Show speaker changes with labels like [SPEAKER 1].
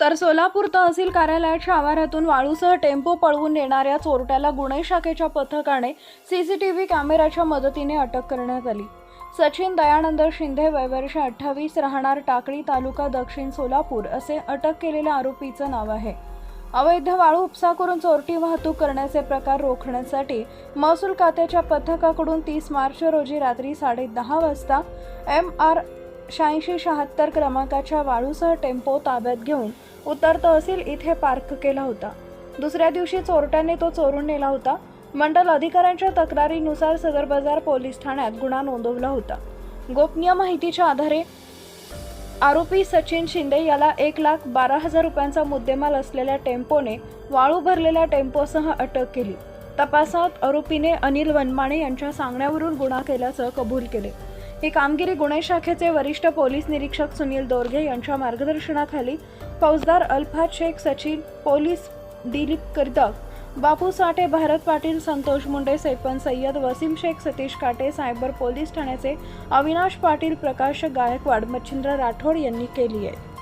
[SPEAKER 1] तर सोलापूर तहसील कार्यालयाच्या आवारातून वाळूसह टेम्पो पळवून नेणाऱ्या चोरट्याला गुन्हे शाखेच्या पथकाने सीसीटीव्ही कॅमेऱ्याच्या मदतीने अटक करण्यात आली. सचिन दयानंद शिंदे वयवर्ष अठ्ठावीस राहणार टाकळी तालुका दक्षिण सोलापूर असे अटक केलेल्या आरोपीचं नाव आहे. अवैध वाळू उपसा करून चोरटी वाहतूक करण्याचे प्रकार रोखण्यासाठी महसूल खात्याच्या पथकाकडून तीस मार्च रोजी रात्री साडे दहा वाजता एम आर शहाऐंशी शहात्तर क्रमांकाच्या वाळूसह टेम्पो ताब्यात घेऊन उत्तर तहसील इथे पार्क केला होता. दुसऱ्या दिवशी चोरट्याने तो चोरून नेला होता. मंडल अधिकाऱ्यांच्या तक्रारीनुसार सदर बाजार पोलीस ठाण्यात गुन्हा नोंदवला होता. गोपनीय माहितीच्या आधारे आरोपी सचिन शिंदे याला एक लाख बारा हजार रुपयांचा मुद्देमाल असलेल्या टेम्पोने वाळू भरलेल्या टेम्पोसह अटक केली. तपासात आरोपीने अनिल वनमाणे यांच्या सांगण्यावरून गुन्हा केल्याचं कबूल केले. ही कामगिरी गुन्हे शाखेचे वरिष्ठ पोलीस निरीक्षक सुनील दोरघे यांच्या मार्गदर्शनाखाली फौजदार Alfaz Shaikh Sachin police Dilip Kardak Bapu Sathe Bharat Patil Santosh Munde Saifan Sayyad Wasim Shaikh Satish Kate cyber police ठाण्याचे अविनाश पाटील प्रकाश गायकवाड मच्छिंद्र राठोड यांनी केली आहे.